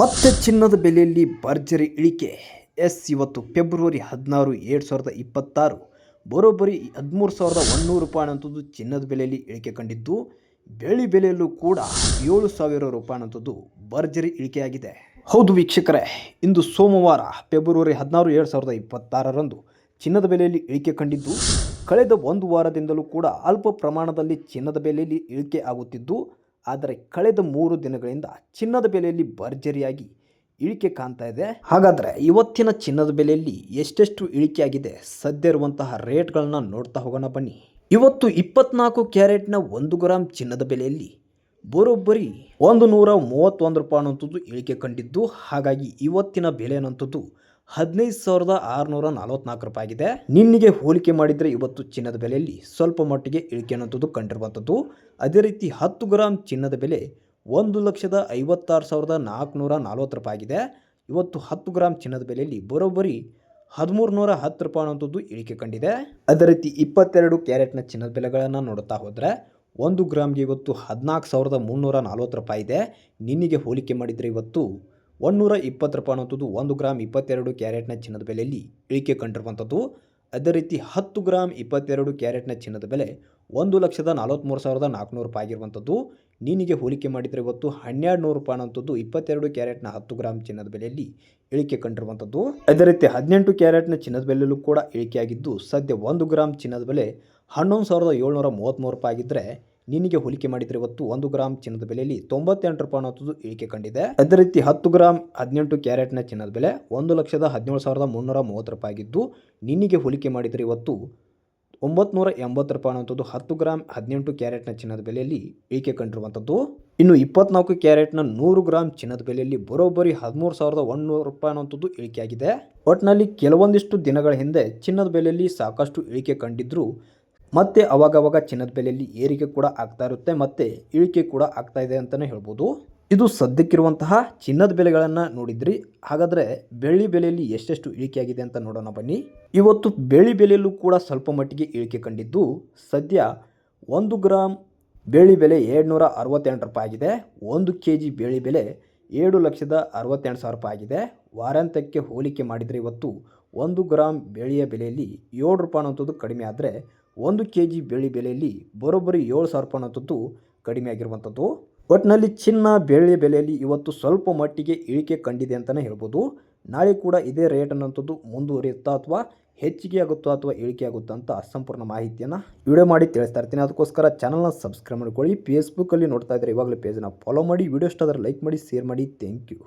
ಮತ್ತೆ ಚಿನ್ನದ ಬೆಲೆಯಲ್ಲಿ ಭರ್ಜರಿ ಇಳಿಕೆ. ಎಸ್, ಇವತ್ತು ಫೆಬ್ರವರಿ ಹದಿನಾರು, ಎರಡು ಸಾವಿರದ ಇಪ್ಪತ್ತಾರು. ಬರೋಬ್ಬರಿ ಹದಿಮೂರು ಸಾವಿರದ ಒಂದೂರು ರೂಪಾಯಿ ಅಂತದ್ದು ಚಿನ್ನದ ಬೆಲೆಯಲ್ಲಿ ಇಳಿಕೆ ಕಂಡಿದ್ದು, ಬೆಳ್ಳಿ ಬೆಲೆಯಲ್ಲೂ ಕೂಡ ಏಳು ಸಾವಿರ ರೂಪಾಯಿ ಅಂತದ್ದು ಭರ್ಜರಿ ಇಳಿಕೆಯಾಗಿದೆ. ಹೌದು ವೀಕ್ಷಕರೇ, ಇಂದು ಸೋಮವಾರ, ಫೆಬ್ರವರಿ ಹದಿನಾರು, ಎರಡು ಸಾವಿರದ ಇಪ್ಪತ್ತಾರರಂದು ಚಿನ್ನದ ಬೆಲೆಯಲ್ಲಿ ಇಳಿಕೆ ಕಂಡಿದ್ದು, ಕಳೆದ ಒಂದು ವಾರದಿಂದಲೂ ಕೂಡ ಅಲ್ಪ ಪ್ರಮಾಣದಲ್ಲಿ ಚಿನ್ನದ ಬೆಲೆಯಲ್ಲಿ ಇಳಿಕೆ ಆಗುತ್ತಿದ್ದು ಆದರೆ ಕಳೆದ ಮೂರು ದಿನಗಳಿಂದ ಚಿನ್ನದ ಬೆಲೆಯಲ್ಲಿ ಭರ್ಜರಿಯಾಗಿ ಇಳಿಕೆ ಕಾಣ್ತಾ ಇದೆ. ಹಾಗಾದರೆ ಇವತ್ತಿನ ಚಿನ್ನದ ಬೆಲೆಯಲ್ಲಿ ಎಷ್ಟೆಷ್ಟು ಇಳಿಕೆಯಾಗಿದೆ? ಸದ್ಯ ಇರುವಂತಹ ರೇಟ್ಗಳನ್ನ ನೋಡ್ತಾ ಹೋಗೋಣ ಬನ್ನಿ. ಇವತ್ತು ಇಪ್ಪತ್ನಾಲ್ಕು ಕ್ಯಾರೆಟ್ನ ಒಂದು ಗ್ರಾಮ್ ಚಿನ್ನದ ಬೆಲೆಯಲ್ಲಿ ಬರೋಬ್ಬರಿ ಒಂದು ನೂರ ಮೂವತ್ತೊಂದು ರೂಪಾಯಿ ಅನ್ನುವಂಥದ್ದು ಇಳಿಕೆ ಕಂಡಿದ್ದು. ಹಾಗಾಗಿ ಇವತ್ತಿನ ಬೆಲೆ ಅನ್ನುವಂಥದ್ದು ಹದಿನೈದು ಸಾವಿರದ ಆರುನೂರ ನಲವತ್ನಾಲ್ಕು ರೂಪಾಯಿ ಆಗಿದೆ ನಿನ್ನೆಗೆ ಹೋಲಿಕೆ ಮಾಡಿದರೆ ಇವತ್ತು ಚಿನ್ನದ ಬೆಲೆಯಲ್ಲಿ ಸ್ವಲ್ಪ ಮಟ್ಟಿಗೆ ಇಳಿಕೆ ಅನ್ನುವಂಥದ್ದು ಕಂಡಿರುವಂಥದ್ದು. ಅದೇ ರೀತಿ ಹತ್ತು ಗ್ರಾಮ್ ಚಿನ್ನದ ಬೆಲೆ ಒಂದು ಲಕ್ಷದ ಐವತ್ತಾರು ಸಾವಿರದ ನಾಲ್ಕುನೂರ ನಲ್ವತ್ತು ರೂಪಾಯಿ ಆಗಿದೆ ಇವತ್ತು ಹತ್ತು ಗ್ರಾಮ್ ಚಿನ್ನದ ಬೆಲೆಯಲ್ಲಿ ಬರೋಬ್ಬರಿ ಹದಿಮೂರು ನೂರ ಹತ್ತು ರೂಪಾಯಿ ಅನ್ನುವಂಥದ್ದು ಇಳಿಕೆ ಕಂಡಿದೆ. ಅದೇ ರೀತಿ ಇಪ್ಪತ್ತೆರಡು ಕ್ಯಾರೆಟ್ನ ಚಿನ್ನದ ಬೆಲೆಗಳನ್ನು ನೋಡುತ್ತಾ ಹೋದರೆ ಒಂದು ಗ್ರಾಮ್ಗೆ ಇವತ್ತು ಹದಿನಾಲ್ಕು ಸಾವಿರದ ಮುನ್ನೂರ ನಲ್ವತ್ತು ರೂಪಾಯಿ ಇದೆ. ನಿನ್ನಿಗೆ ಹೋಲಿಕೆ ಮಾಡಿದರೆ ಇವತ್ತು ಒಂದೂರ ಇಪ್ಪತ್ತು ರೂಪಾಯಿ ಅನ್ನುವಂಥದ್ದು ಒಂದು ಗ್ರಾಮ್ ಇಪ್ಪತ್ತೆರಡು ಕ್ಯಾರೆಟ್ನ ಚಿನ್ನದ ಬೆಲೆಯಲ್ಲಿ ಇಳಿಕೆ ಕಂಡಿರುವಂಥದ್ದು. ಅದೇ ರೀತಿ ಹತ್ತು ಗ್ರಾಮ್ ಇಪ್ಪತ್ತೆರಡು ಕ್ಯಾರೆಟ್ನ ಚಿನ್ನದ ಬೆಲೆ ಒಂದು ಲಕ್ಷದ ನಲವತ್ತ್ಮೂರು ಸಾವಿರದ ನಾಲ್ಕುನೂರು ರೂಪಾಯಿ ಆಗಿರುವಂಥದ್ದು. ನೀನಿಗೆ ಹೋಲಿಕೆ ಮಾಡಿದರೆ ಇವತ್ತು ಹನ್ನೆರಡು ನೂರು ರೂಪಾಯಿ ಅಂಥದ್ದು ಇಪ್ಪತ್ತೆರಡು ಕ್ಯಾರೆಟ್ನ ಹತ್ತು ಗ್ರಾಮ್ ಚಿನ್ನದ ಬೆಲೆಯಲ್ಲಿ ಇಳಿಕೆ ಕಂಡಿರುವಂಥದ್ದು. ಅದೇ ರೀತಿ ಹದಿನೆಂಟು ಕ್ಯಾರೆಟ್ನ ಚಿನ್ನದ ಬೆಲೆಯಲ್ಲೂ ಕೂಡ ಇಳಿಕೆಯಾಗಿದ್ದು, ಸದ್ಯ ಒಂದು ಗ್ರಾಮ್ ಚಿನ್ನದ ಬೆಲೆ ಹನ್ನೊಂದು ಸಾವಿರದ ಏಳ್ನೂರ ಮೂವತ್ತ್ಮೂರು ರೂಪಾಯಿ ಆಗಿದ್ದರೆ ನಿನಗೆ ಹೋಲಿಕೆ ಮಾಡಿದರೆ ಇವತ್ತು ಒಂದು ಗ್ರಾಮ್ ಚಿನ್ನದ ಬೆಲೆಯಲ್ಲಿ ತೊಂಬತ್ತೆಂಟು ರೂಪಾಯಿ ಅನ್ನೋದು ಇಳಿಕೆ ಕಂಡಿದೆ. ಅದೇ ರೀತಿ ಹತ್ತು ಗ್ರಾಮ್ ಹದಿನೆಂಟು ಕ್ಯಾರೆಟ್ನ ಚಿನ್ನದ ಬೆಲೆ ಒಂದು ಲಕ್ಷದ ಹದಿನೇಳು ಸಾವಿರದ ಮುನ್ನೂರ ಮೂವತ್ತು ರೂಪಾಯಿ ಆಗಿದ್ದು ನಿನಗೆ ಹೋಲಿಕೆ ಮಾಡಿದರೆ ಇವತ್ತು ಒಂಬತ್ನೂರ ಎಂಬತ್ತು ರೂಪಾಯಿ ಅನ್ನುವಂಥದ್ದು ಹತ್ತು ಗ್ರಾಮ್ ಹದಿನೆಂಟು ಕ್ಯಾರೆಟ್ನ ಚಿನ್ನದ ಬೆಲೆಯಲ್ಲಿ ಇಳಿಕೆ ಕಂಡಿರುವಂಥದ್ದು. ಇನ್ನು ಇಪ್ಪತ್ನಾಲ್ಕು ಕ್ಯಾರೆಟ್ನ ನೂರು ಗ್ರಾಮ್ ಚಿನ್ನದ ಬೆಲೆಯಲ್ಲಿ ಬರೋಬ್ಬರಿ ಹದಿಮೂರು ಸಾವಿರದ ಒಂದುನೂರು ರೂಪಾಯಿ ಅನ್ನೋದು ಇಳಿಕೆಯಾಗಿದೆ. ಒಟ್ಟಿನಲ್ಲಿ ಕೆಲವೊಂದಿಷ್ಟು ದಿನಗಳ ಹಿಂದೆ ಚಿನ್ನದ ಬೆಲೆಯಲ್ಲಿ ಸಾಕಷ್ಟು ಇಳಿಕೆ ಕಂಡಿದ್ದರೂ ಮತ್ತೆ ಅವಾಗವಾಗ ಚಿನ್ನದ ಬೆಲೆಯಲ್ಲಿ ಏರಿಕೆ ಕೂಡ ಆಗ್ತಾ ಇರುತ್ತೆ, ಮತ್ತು ಇಳಿಕೆ ಕೂಡ ಆಗ್ತಾ ಇದೆ ಅಂತಲೇ ಹೇಳ್ಬೋದು. ಇದು ಸದ್ಯಕ್ಕಿರುವಂತಹ ಚಿನ್ನದ ಬೆಲೆಗಳನ್ನು ನೋಡಿದ್ರಿ. ಹಾಗಾದರೆ ಬೆಳ್ಳಿ ಬೆಲೆಯಲ್ಲಿ ಎಷ್ಟೆಷ್ಟು ಇಳಿಕೆ ಆಗಿದೆ ಅಂತ ನೋಡೋಣ ಬನ್ನಿ. ಇವತ್ತು ಬೆಳ್ಳಿ ಬೆಲೆಯಲ್ಲೂ ಕೂಡ ಸ್ವಲ್ಪ ಮಟ್ಟಿಗೆ ಇಳಿಕೆ ಕಂಡಿದ್ದು. ಸದ್ಯ ಒಂದು ಗ್ರಾಮ್ ಬೆಳ್ಳಿ ಬೆಲೆ ಏಳ್ನೂರ ಅರವತ್ತೆಂಟು ರೂಪಾಯಿ ಆಗಿದೆ. ಒಂದು ಕೆ ಜಿ ಬೆಳ್ಳಿ ಬೆಲೆ ಏಳು ಲಕ್ಷದ ಅರವತ್ತೆಂಟು ಸಾವಿರ ರೂಪಾಯಿ ಆಗಿದೆ. ವಾರಾಂತ್ಯಕ್ಕೆ ಹೋಲಿಕೆ ಮಾಡಿದರೆ ಇವತ್ತು ಒಂದು ಗ್ರಾಮ್ ಬೆಳ್ಳಿಯ ಬೆಲೆಯಲ್ಲಿ ಏಳು ರೂಪಾಯಿ ಅನ್ನೋಂಥದ್ದು ಕಡಿಮೆ ಆದರೆ ಒಂದು ಕೆ ಜಿ ಬೆಳ್ಳಿ ಬೆಲೆಯಲ್ಲಿ ಬರೋಬ್ಬರಿ ಏಳು ಸಾವಿರ ರೂಪಾಯಿ ಅನ್ನೋಂಥದ್ದು ಕಡಿಮೆ ಆಗಿರುವಂಥದ್ದು. ಒಟ್ಟಿನಲ್ಲಿ ಚಿನ್ನ ಬೆಳ್ಳಿಯ ಬೆಲೆಯಲ್ಲಿ ಇವತ್ತು ಸ್ವಲ್ಪ ಮಟ್ಟಿಗೆ ಇಳಿಕೆ ಕಂಡಿದೆ ಅಂತಲೇ ಹೇಳ್ಬೋದು. ನಾಳೆ ಕೂಡ ಇದೇ ರೇಟ್ ಅನ್ನೋಂಥದ್ದು ಮುಂದುವರಿಯುತ್ತಾ ಅಥವಾ ಹೆಚ್ಚಿಗೆ ಆಗುತ್ತಾ ಅಥವಾ ಇಳಿಕೆ ಆಗುತ್ತಾ ಅಂತ ಸಂಪೂರ್ಣ ಮಾಹಿತಿಯನ್ನು ವಿಡಿಯೋ ಮಾಡಿ ತಿಳಿಸ್ತಾ ಇರ್ತೀನಿ. ಅದಕ್ಕೋಸ್ಕರ ಚಾನಲ್ನ ಸಬ್ಸ್ಕ್ರೈಬ್ ಮಾಡ್ಕೊಳ್ಳಿ. ಫೇಸ್ಬುಕ್ಕಲ್ಲಿ ನೋಡ್ತಾ ಇದ್ದರೆ ಇವಾಗಲೇ ಪೇಜನ್ನು ಫಾಲೋ ಮಾಡಿ. ವಿಡಿಯೋ ಇಷ್ಟ ಲೈಕ್ ಮಾಡಿ ಶೇರ್ ಮಾಡಿ. Thank you